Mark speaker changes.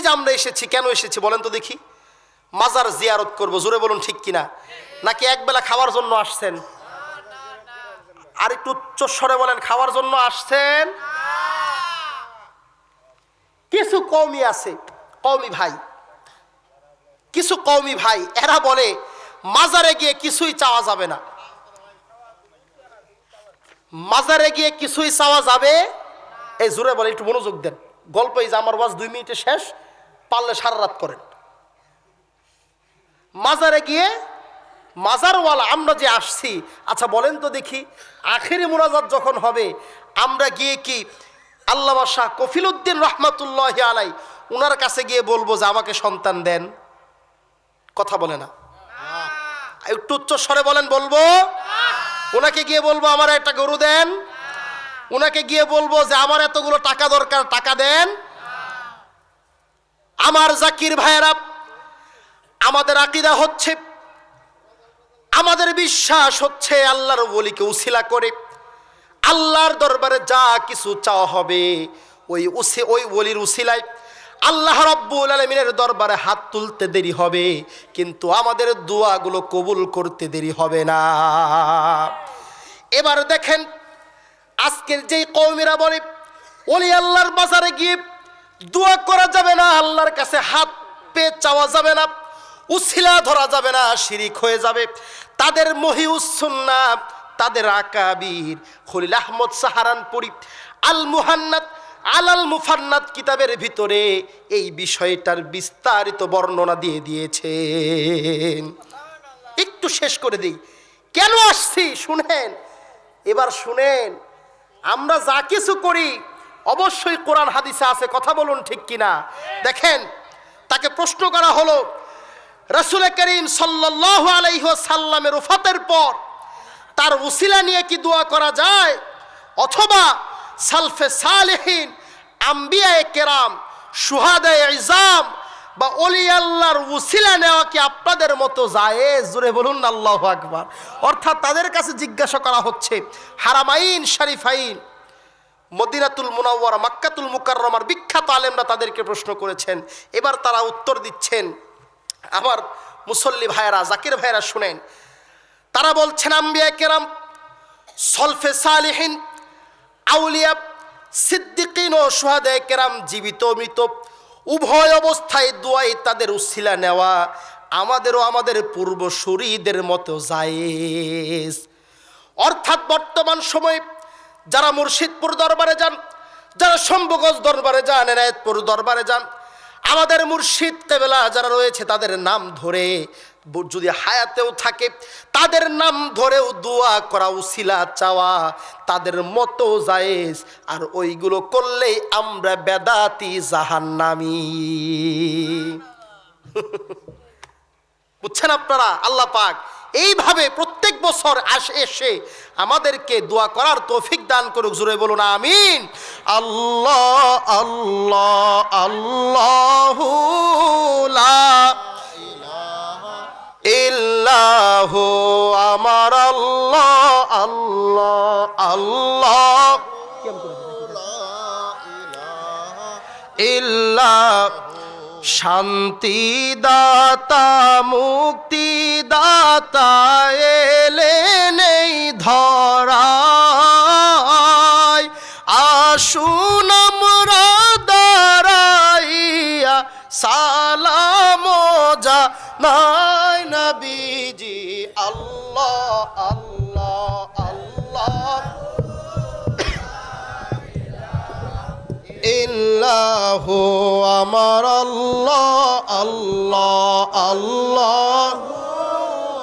Speaker 1: এই যে আমরা এসেছি, কেন এসেছি বলেন তো দেখি। মাজার জিয়ারত করব, জোরে বলুন ঠিক কিনা? নাকি একবেলা খাওয়ার জন্য আসছেন? আর একটু উচ্চস্বরে বলেন, খাওয়ার জন্য আসছেন? কিছু কৌমি আছে কৌমি ভাই। কিছু কৌমি ভাই, এরা বলে, মাজারে গিয়ে কিছুই চাওয়া যাবে না। মাজারে গিয়ে কিছুই চাওয়া যাবে? এই জোরে বলে একটু মনোযোগ দেন। গল্প এই যে আমার ওয়াজ দুই মিনিটে শেষ। পারলে সারা রাত করেন। মাজারে গিয়ে মাজারওয়ালা আমরা যে আসছি আচ্ছা বলেন তো দেখি আখেরি মোনাজাত যখন হবে আমরা গিয়ে কি আল্লাহ শাহ কফিল উদ্দিন রহমাতুল্লাহ আলাই ওনার কাছে গিয়ে বলব যে আমাকে সন্তান দেন? কথা বলে না। একটু উচ্চ স্বরে বলেন বলব? ওনাকে গিয়ে বলব আমার একটা গরু দেন। ওনাকে গিয়ে বলব যে আমার এতগুলো টাকা দরকার টাকা দেন। আমার জাকির ভাইয়েরা, আমাদের আকিদা হচ্ছে, আমাদের বিশ্বাস হচ্ছে আল্লাহর বলিকে উসিলা করে, আল্লাহর দরবারে যা কিছু চাওয়া হবে ওই উসি, ওই বলির উসিলায় আল্লাহ রব্বুল আলমিনের দরবারে হাত তুলতে দেরি হবে, কিন্তু আমাদের দোয়াগুলো কবুল করতে দেরি হবে না। এবার দেখেন, আজকের যেই কৌমিরা বলে, ওলি আল্লাহর বাজারে গিয়ে দোয়া করা যাবে না, আল্লাহর কাছে হাত পেয়ে চাওয়া যাবে না, উসিলা ধরা যাবে না, শিরিক হয়ে যাবে। তাদের মহিউসুন্না তাদের আকাবির। খলিল আহমদ সাহারানপুরি, আল মুহান্নাত, আলাল মুফান্নাত কিতাবের ভিতরে এই বিষয়টার বিস্তারিত বর্ণনা দিয়ে দিয়েছেন। একটু শেষ করে দিই। কেন আসছি? শুনেন। এবার শুনেন। আমরা যা কিছু করি অবশ্যই কোরআন হাদিসে আছে, কথা বলুন ঠিক কিনা? দেখেন, তাকে প্রশ্ন করা হলো, রসুল করিম সাল্লাহ আলাইহ সাল্লামের উফাতের পর তার উসিলা নিয়ে কি দোয়া করা যায়? অথবা সালফে সালেহীন, আম্বিয়ায় কেরাম, সুহাদায় ইজাম বা অলি আল্লাহর উসিলা নেওয়া কি আপনাদের মতো যায় জুড়ে বলুন আল্লাহ আকবার। অর্থাৎ তাদের কাছে জিজ্ঞাসা করা হচ্ছে, হারামাইন, শরীফাইন মদিনাতুল মুনাওয়ারা, মাক্কাতুল মুকাররমার বিখ্যাত আলেমরা তাদেরকে প্রশ্ন করেছেন। এবার তারা উত্তর দিচ্ছেন, আমার মুসল্লি ভাইয়েরা, জাকির ভাইয়েরা শুনেন। তারা বলছেন, আম্বিয়া কেরাম, সলফে সালিহীন, আউলিয়া সিদ্দিকিন ও কেরাম জীবিত মৃত। উভয় অবস্থায় দোয়াই তাদের উচ্ছিলা নেওয়া, আমাদেরও আমাদের পূর্ব পূর্বসূরীদের মতো জায়েজ। অর্থাৎ বর্তমান সময়ে যারা মুর্শিদপুর দরবারে যান যারা শম্ভুগঞ্জ দরবারে যান এনায়তপুর দরবারে যান আমাদের মুর্শিদ কেবেলা যারা রয়েছে তাদের নাম ধরে যদি হায়াতেও থাকে তাদের নাম ধরেও দোয়া করা উসিলা চাওয়া তাদের মতো জায়েজ। আর ওইগুলো করলেই আমরা বেদাতি জাহান্নামি। বুঝছেন আপনারা? আল্লাহ পাক এইভাবে বছর আসে এসে আমাদেরকে দোয়া করার তৌফিক দান করুক জুড়ে বলুন, আমিন। আল্লাহ আল্লাহ আল্লাহ ইল্লাহ আমার আল্লাহ আল্লাহ আল্লাহ। ইল্লাহ শান্তি দাতা মুক্তি দাতা আসুন আমরা দাঁড়াইয়া, সালাম যা নাই নবীজি, আল্লাহ আল্লাহ আল্লাহ। ইল্লাহু, আমার আল্লাহ আল্লাহ আল্লাহ।